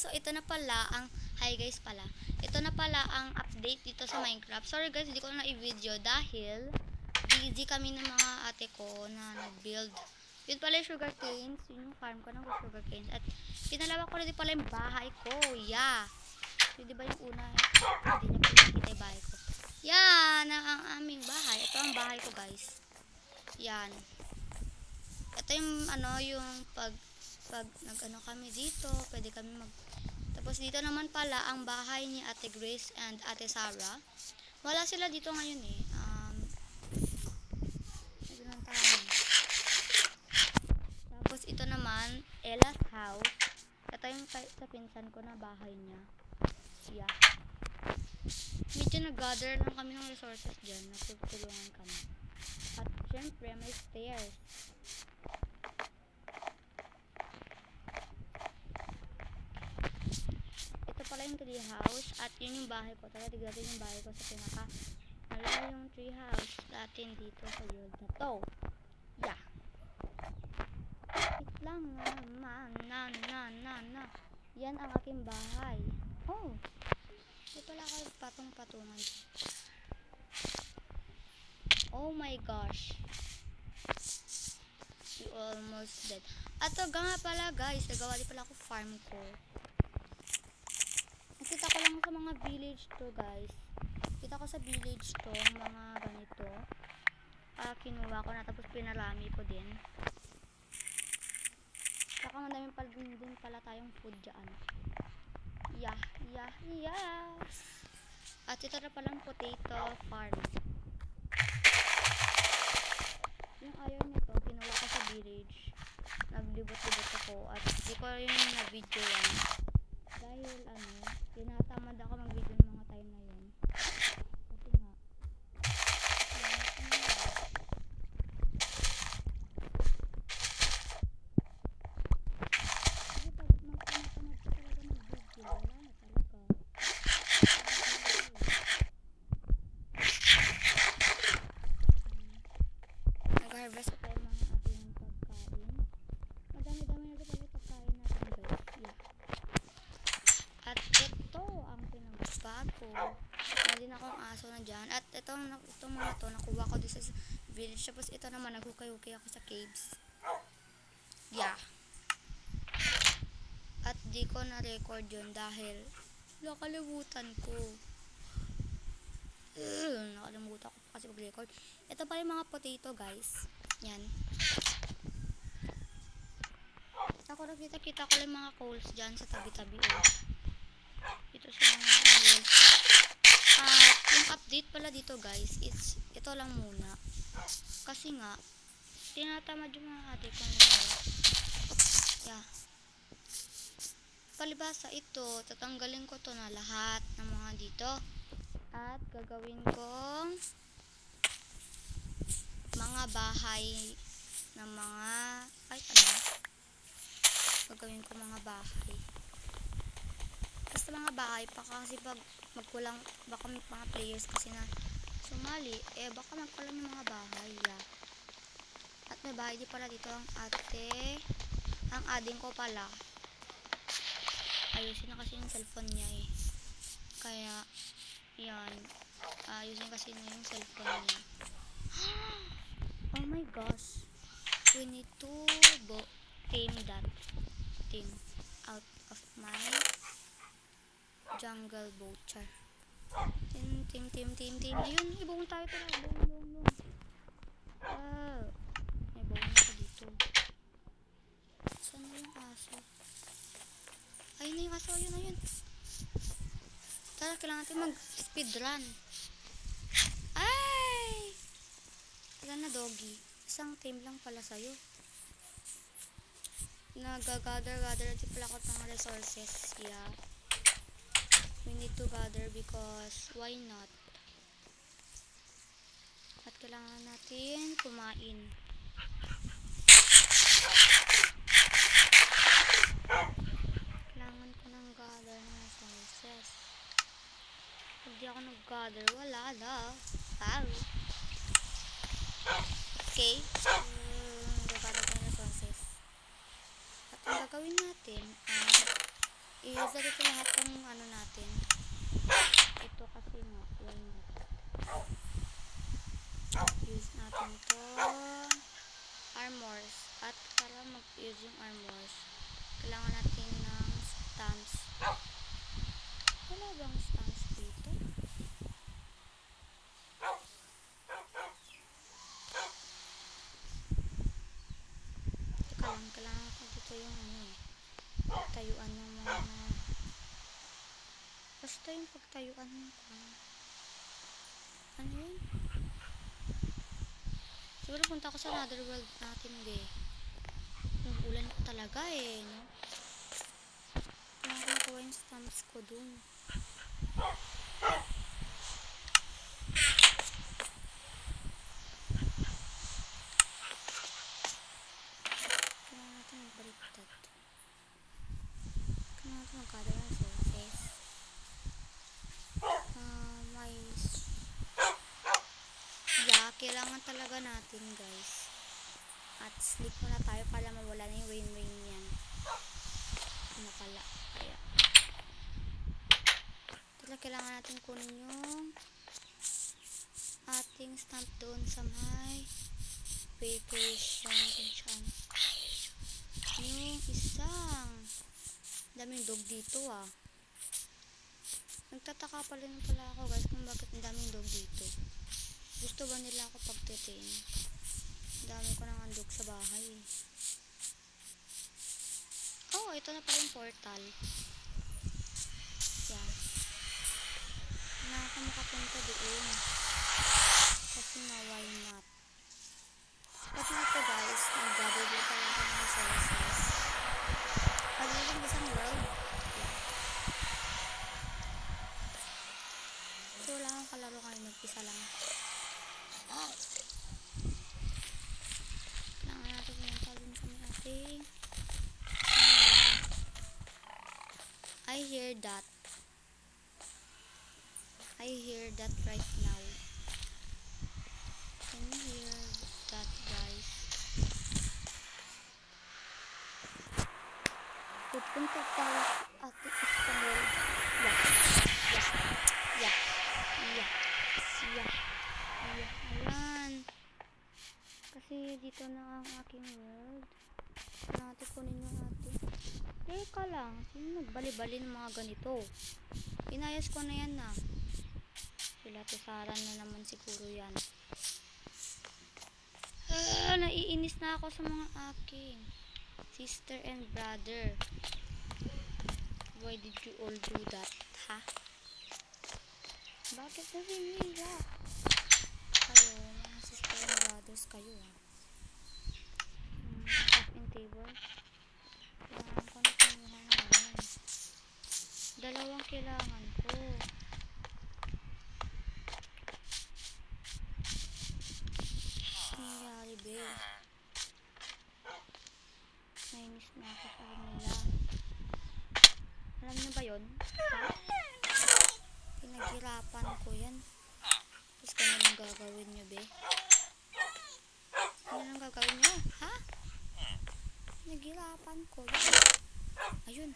so ito na pala ang hi guys pala. Ito na pala ang update dito sa Minecraft. Sorry guys, hindi ko na i-video dahil busy kami ng mga ate ko na nag-build. Yun pala yung sugar canes, yun yung farm ko ng sugar canes. At pinalawa ko na din pala yung bahay ko. Yeah. Yun di ba yung una, hindi na pala nakita yung bahay ko. Yan ang, ang aming bahay. Ito ang bahay ko guys. Yan. Ito yung ano, yung pag pag nag-ano kami dito, pwede kami mag tapos dito naman pala ang bahay ni Ate Grace and Ate Sarah. Wala sila dito ngayon eh. Um, kami. Tapos ito naman, Ella's house. Ito yung sa pinsan ko na bahay niya. Yeah. Medyo nag-gather lang kami ng resources dyan. Natutulungan kami. At syempre, may stairs. Ito pala yung tree house at yun yung bahay ko. Tara, tignan natin yung bahay ko sa pinaka malayo yung tree house natin dito sa world na to. Yeah. Wait lang naman. Na, na, na, na. Yan ang aking bahay. Oh. Di pala ako patong-patungan. Oh my gosh. We almost dead. At nga pala guys, nagawa din pala ako farm ko. Nakita ko lang sa mga village to guys. Kita ko sa village to, mga ganito. Ah, kinuha ko na tapos pinarami ko din. Saka madaming pala din, din pala tayong food dyan. Yeah, yeah, yes! At ito na palang potato farm. Yung iron nito, kinuha ko sa village. Naglibot-libot ako at di ko yung na-video yan. Dahil ano, tinatamad ako mag-video ng mga time na yun. Kasi nga, yan, ano nga. Kasi pag magtamad ka talaga mag-video, wala na talaga. Nag-harvest ako ng mga ating pagkain. Madami-dami na rin pala yung pagkain natin guys. Yeah. At ito ang pinagbago. Meron din akong aso na dyan. At ito, itong mga to, nakuha ko din sa village. Tapos ito naman, naghukay-hukay ako sa caves. Yeah. At di ko na-record yun dahil nakalimutan ko. Ugh, nakalimutan ko kasi mag-record. Ito pa yung mga potato guys. Yan. Ako nakita-kita ko lang mga coals dyan sa tabi-tabi oh. Ito sa mga ano. At yung update pala dito guys, it's ito lang muna. Kasi nga, tinatamad yung mga ate kong gumawa. Yeah. Palibasa ito, tatanggalin ko to na lahat ng mga dito. At gagawin kong mga bahay ng mga ay ano gagawin ko mga bahay basta mga bahay pa kasi pag magkulang baka may mga players kasi na sumali eh baka magkulang yung mga bahay yeah. at may bahay di pala dito ang ate ang ading ko pala ayusin na kasi yung cellphone niya eh kaya yan ayusin kasi niya yung cellphone niya Oh my gosh. We need to bo tame that thing out of my jungle butcher. Tim, tim, tim, tim, tim. Ayun, ibong tayo pala. Ibong, ibong, ibong. Ah, may ibong ako dito. Saan na yung aso? Ayun na yung aso. Ayun, ayun. Tara, kailangan natin mag-speedrun. Ay! Wala na doggy. Isang team lang pala sa'yo. Nag-gather-gather din pala ako ng resources. Yeah. Need to gather because why not? At kailangan natin kumain. Kailangan ko ng gather ng resources. Pag di ako nag-gather, wala na. Wow. Okay. Um, gagawin ko ng resources. At ang gagawin natin ay I-use na dito lahat ng ano natin. Ito kasi nga, why not? Use natin to armors. At para mag-use yung armors, kailangan natin ng stamps. Wala bang stamps dito? Teka lang, kailangan ko dito yung ano eh. Pagtayuan ng mga... Basta yung pagtayuan ng kwan. Ano yun? Siguro punta ako sa another world natin, be. Yung ulan ko talaga eh, no? Kailangan ko yung stamps ko dun. Kailangan natin magbaliktad. Kailangan natin magkada ng sources. Ah, may... s- Yeah, kailangan talaga natin, guys. At sleep muna tayo para mawala na yung rain-rain yan. Ano pala? Kaya. Talaga kailangan natin kunin yung ating stamp doon sa may vacation kung saan. Yung isang daming dog dito ah. Nagtataka pa rin pala ako guys kung bakit ang daming dog dito. Gusto ba nila ako pagtitiin? Dami ko nang andog sa bahay. Oh, ito na pala yung portal. Yan. Na ako makapunta doon. Kasi na why not? Pati dito guys, nag-gather din pala ako ng resources. Pag yung isang world. So wala akong kalaro kayo, mag-isa lang. Kailangan natin pumunta dun sa may ating I hear that. I that right now. Can you hear that, guys? Pupunta tayo isang world. Yeah. Yeah. Yeah. Yeah. Yeah. Yeah. Ayan. Kasi dito na ang aking world. Natin kunin yung ating. Teka lang. Sino nagbali-bali ng mga ganito? Inayos ko na yan na. Sila tusaran na naman siguro yan. Ah, naiinis na ako sa mga aking sister and brother. Why did you all do that, ha? Bakit na sinira? Kayo, mga sister and brothers kayo, ha? Hmm, table. Kailangan ko na kumuha. Dalawang kailangan ko. Nangyari, be. Nainis na ako sa kanila. Alam niyo ba yun? Ha? Pinaghirapan ko yan. Tapos ganun ang gagawin niyo, be. Ano ang gagawin niyo? Ha? Pinaghirapan ko yan. Ayun.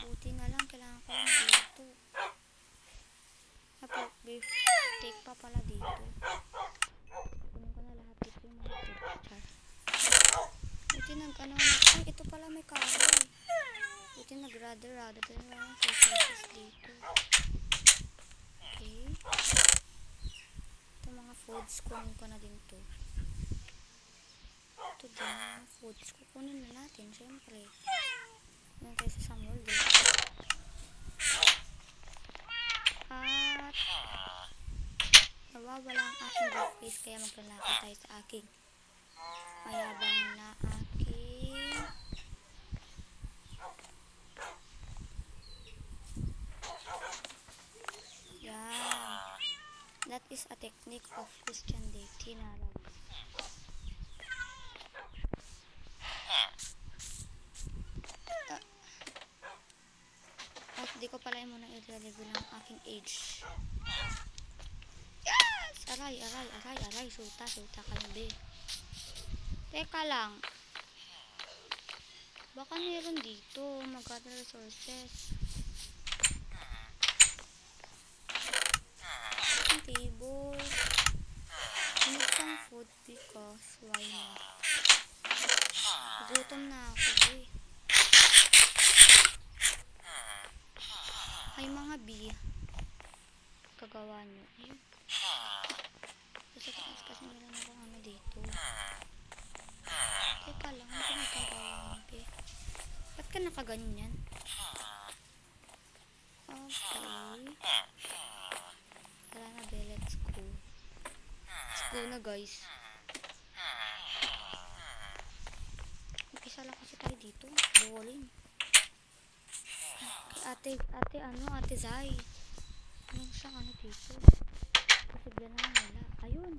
Buti nga lang, kailangan ko lang dito. Apo, beef steak pa pala dito. Kunin ko na lahat dito yung mga picture. Buti nag ano, ay ito pala may kahoy. Buti nagrada-rada din lang ang resources dito. Okay. Ito mga foods, kunin ko na din to. Ito din, mga foods. Kukunin na natin, syempre. Yung kaysa sa di ba? At nawawala ang aking face kaya maglalakad tayo sa aking mayabang na aking yan that is a technique of Christian deity na at di ko pala muna i-review ng aking age! Aray, aray, aray, aray. Suta, suta kayo, be. Teka lang. Baka meron dito. Mag-gather resources. Table. Need some food because why not? Gutom na ako eh. Ay mga bee. Kagawa nyo. Ayun. Kasi taas kasi meron akong ano dito. Teka lang, ano nagkagawa mo, be? Ba't ka nakaganyan? Okay. Wala na, be. Let's go. Let's go na, guys. Mag-isa lang kasi tayo dito. Bowling. Ate, ate, ano, ate Zai. Ano siyang ano dito? Kasi naman wala. Ayun.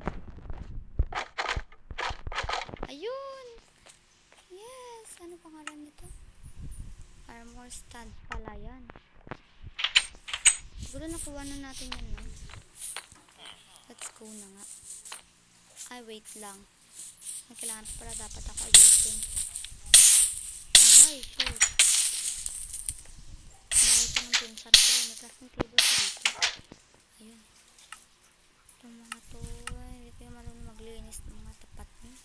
Ayun! Yes! Ano pangalan nito? Armor stand pala yan. Siguro nakuha na natin yan, no? Let's go na nga. Ay, wait lang. Ang kailangan pa pala dapat ako ayusin. Ay, shoot. Ito ng pinsan ko. May crafting table ko dito. Ayun. Itong mga to, ay, hindi ko yung marunong maglinis ng mga tapat niya.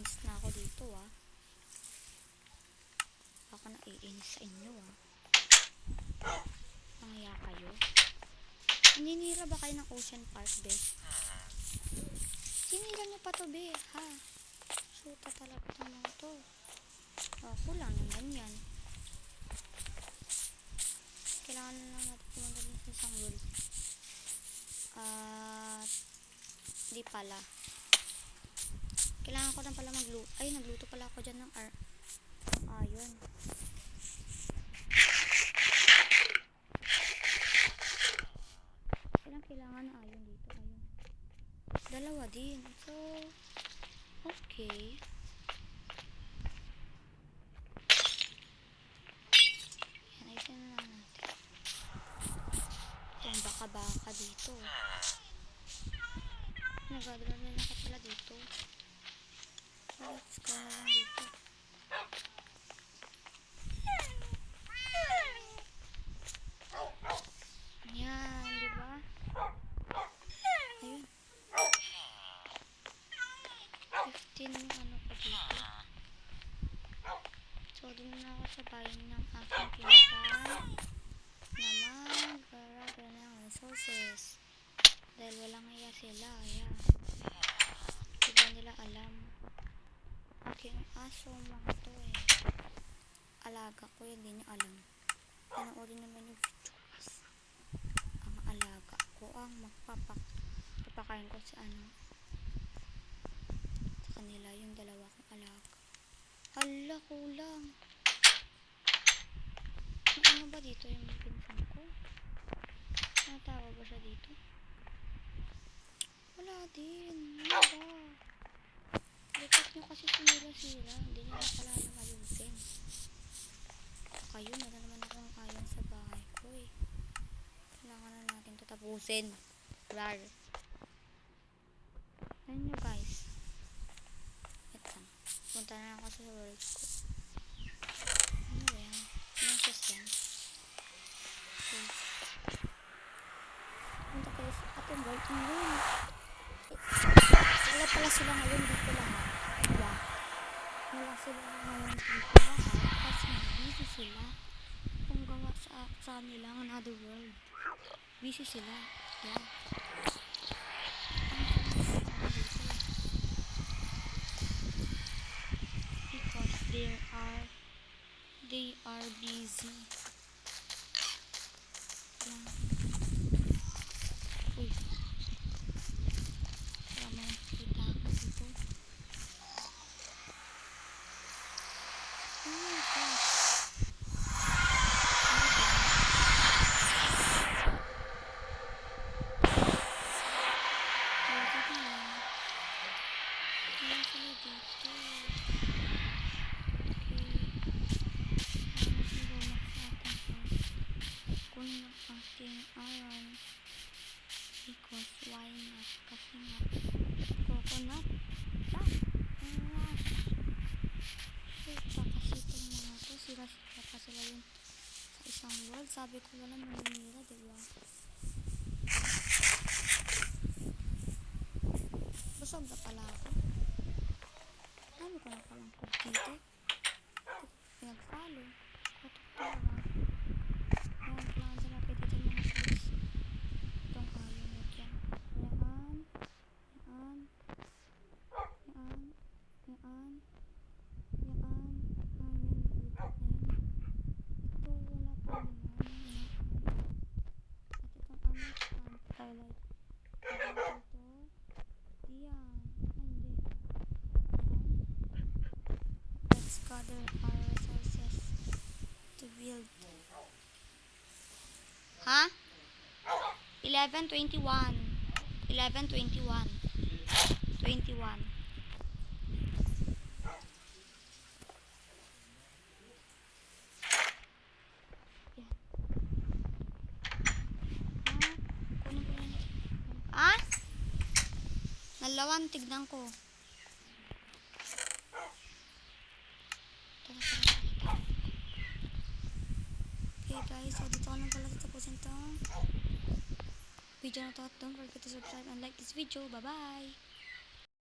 Inis na ako dito, ah. Naiinis sa inyo, ah. Nangaya kayo. Naninira ba kayo ng Ocean Park, be? Sinira niyo pa to, be, ha? Suta talaga mga to. Oh, kulang naman yan. Kailangan na lang natin pumunta dun sa isang world. At, di pala. Kailangan ko na pala magluto. Ay, nagluto pala ako dyan ng ar... Ayun. Kailangan kailangan na ayun dito. Ayun. Dalawa din. So, okay. Yan, ayusin na lang natin. Yung baka-baka dito. Nagadala na lang ka pala dito. Let's go na lang dito. Yan, di ba? Ayun. 15 yung ano ko dito. So, dun na ako sa bayan ng aking pinsan na mag-gather resources. Dahil walang iya sila, ayan. Di ba nila alam? Aking aso mga to eh. Alaga ko, hindi niyo alam. Panoorin naman yung videos. Ang alaga ko ang magpapak papakain ko si ano sa kanila yung dalawa kong alaga. Hala, kulang. Ano ba dito yung pinsan ko? Natawag ba siya dito? Wala din. Ba? Lipat nyo kasi sinira-sira. Hindi nyo na pala alam ayusin. Kayo, wala naman akong ayon sa bahay ko eh. Kailangan na natin to tapusin. Rar. Ayun nyo guys. Lang. Punta na ako sa world ko. Ano ba yan? Anong chest yan? Okay. Punta kayo sa ating world ng room. Wala pala sila ngayon dito lahat. Diba? Wala sila ngayon dito lahat. Kasi busy sila. Kung gawa sa, sa nilang another world. Busy sila. Yeah. Because they are they are busy. Yan. Uy. Wala mo nakikita ako dito. Oh my gosh. Ano ba? Wala ka din. Wala sila dito. Okay. Ano siguro sa ating house? Kung ang ating sila yun sa isang world. Sabi ko wala maninira, di ba? Busog na pala ako. Ano ko na palang code dito? Pinag-follow. Katok talaga. Ayan, kailangan sila pwede dito mga shoes. Itong ayaw mo dyan. Yan. Yan. Yan. Yan. Yan. Amin. Yan. Ito, wala pa naman. Yan. At itong aming stand. Highlight. Highlight ito. Diyan. Ay, hindi. Yan. Let's gather our resources to build. Ha? 11.21. 11.21. 21. Yan. Ah? Nalawan, tignan ko. Okay guys, so dito ko lang pala tatapusin to video na to. Don't forget to subscribe and like this video. Bye-bye!